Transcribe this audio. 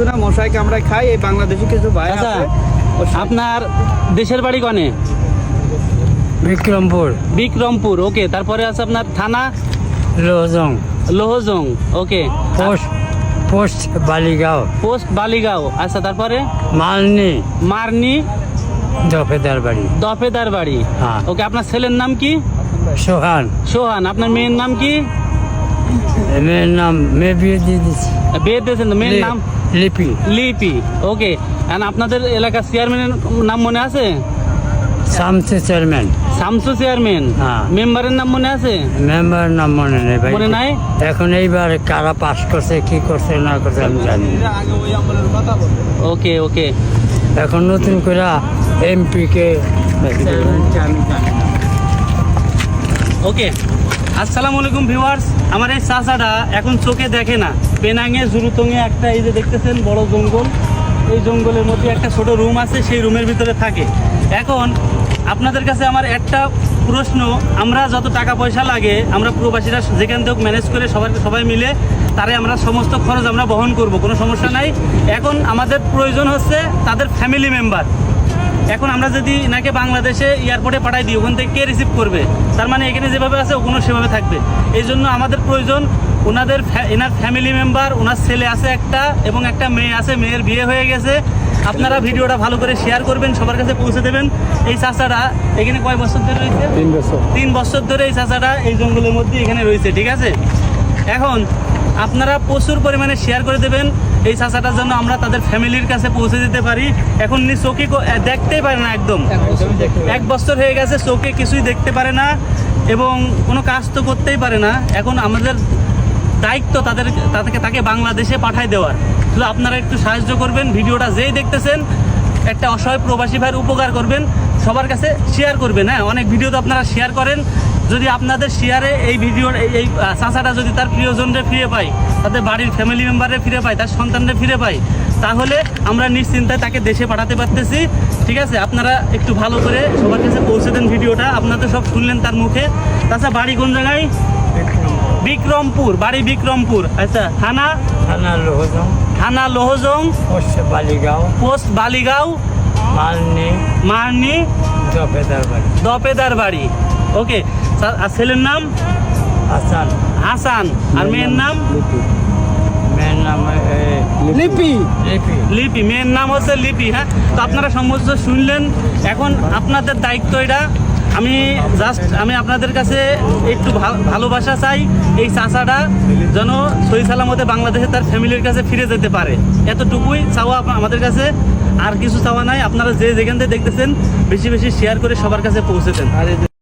কিছু না মশাই কামড়ায় খাই এই বাংলাদেশে কিছু ভাই আচ্ছা আছে। আপনার দেশের বাড়ি কনে? বিক্রমপুর। বিক্রমপুর ওকে। তারপরে আছে আপনার থানা? Lohajang. Lohajang okay. Post post Baligaon. Post Baligaon. আচ্ছা তারপরে? মালনি। মারনি। দফেদার বাড়ি। দফেদার বাড়ি। হ্যাঁ। ওকে আপনার ছেলের নাম কি? সোহান। সোহান আপনার মেয়ের নাম কি? মেয়ের নাম মেয়ে বিয়ে দিয়ে দিচ্ছি বিয়ে দিয়েছেন তো, মেয়ের নাম? লিপি। লিপি ওকে। আর আপনাদের এলাকার চেয়ারম্যানের নাম মনে আছে? শামসু চেয়ারম্যান। শামসু চেয়ারম্যান। হ্যাঁ। মেম্বারের নাম মনে আছে? মেম্বার নাম মনে নেই ভাই। মনে নাই? এখন এইবার কারা পাস করছে কি করছে না করছে আমি জানি ওকে ওকে। এখন নতুন করে এমপি কে জানি ওকে। আসসালামু আলাইকুম ভিউয়ার্স। আমার এই চাচাটা এখন চোখে দেখে না। পেনাঙে, জুরুতঙে একটা এই যে দেখতেছেন, বড় জঙ্গল। এই জঙ্গলের মধ্যে একটা ছোট রুম আছে, সেই রুমের ভিতরে থাকে। এখন আপনাদের কাছে আমার একটা প্রশ্ন, আমরা যত টাকা পয়সা লাগে, আমরা প্রবাসীরা যেখান থেকে ম্যানেজ করে সবাই সবাই মিলে তারে আমরা সমস্ত খরচ আমরা বহন করব, কোনো সমস্যা নাই। এখন আমাদের প্রয়োজন হচ্ছে তাদের ফ্যামিলি মেম্বার এখন আমরা যদি নাকি বাংলাদেশে এয়ারপোর্টে পাঠাই দিই ওখান থেকে কে রিসিভ করবে? তার মানে এখানে যেভাবে আছে ওখানে সেভাবে থাকবে। এই জন্য আমাদের প্রয়োজন ওনাদের এনার ফ্যামিলি মেম্বার ওনার ছেলে আছে একটা এবং একটা মেয়ে আছে মেয়ের বিয়ে হয়ে গেছে। আপনারা ভিডিওটা ভালো করে শেয়ার করবেন সবার কাছে পৌঁছে দেবেন। এই চাচাটা এখানে কয় বছর ধরে রয়েছে? তিন বছর। তিন বছর ধরে এই চাচাটা এই জঙ্গলের মধ্যে এখানে রয়েছে ঠিক আছে? এখন আপনারা প্রচুর পরিমাণে শেয়ার করে দেবেন। এই চাচাটার জন্য আমরা তাদের ফ্যামিলির কাছে পৌঁছে দিতে পারি। এখন নি চোখে দেখতেই পারে না একদম। এক বছর হয়ে গেছে চোখে কিছুই দেখতে পারে না এবং কোনো কাজ তো করতেই পারে না। এখন আমাদের দায়িত্ব তাদের তাদেরকে তাকে বাংলাদেশে পাঠায় দেওয়ার। শুধু আপনারা একটু সাহায্য করবেন ভিডিওটা যেই দেখতেছেন একটা অসহায় প্রবাসী ভাইয়ের উপকার করবেন সবার কাছে শেয়ার করবেন হ্যাঁ? অনেক ভিডিও তো আপনারা শেয়ার করেন। যদি আপনাদের শেয়ারে এই ভিডিওর এই এই চাচাটা যদি তার প্রিয়জনরে ফিরে পায় তাদের বাড়ির ফ্যামিলি মেম্বারে ফিরে পায় তার সন্তানরে ফিরে পায় তাহলে আমরা নিশ্চিন্তায় তাকে দেশে পাঠাতে পারতেছি। ঠিক আছে? আপনারা একটু ভালো করে সবার কাছে পৌঁছে দেন ভিডিওটা। আপনাদের সব শুনলেন তার মুখে। তাছাড়া বাড়ি কোন জায়গায়? বিক্রমপুর বাড়ি বিক্রমপুর। আচ্ছা থানা? থানা লোহজং। থানা লোহজং। পোস্ট বালিগাঁও। পোস্ট বালিগাঁও। মালনি। মারনি দফেদার বাড়ি দপেদার বাড়ি ওকে স্যার, আর ছেলের নাম? হাসান। হাসান। আর মেয়ের নাম মেয়ের নাম লিপি। লিপি? লিপি। মেয়ের নাম হচ্ছে লিপি হ্যাঁ? তো আপনারা সমস্ত শুনলেন এখন আপনাদের দায়িত্ব এটা। আমি জাস্ট আমি আপনাদের কাছে একটু ভালোবাসা চাই এই চাচাটা যেন সই সালামতে বাংলাদেশে তার ফ্যামিলির কাছে ফিরে যেতে পারে। এতটুকুই চাওয়া আমাদের কাছে। আর কিছু চাওয়া নাই। আপনারা যে যেখান থেকে দেখতেছেন, বেশি বেশি শেয়ার করে সবার কাছে পৌঁছে দেন।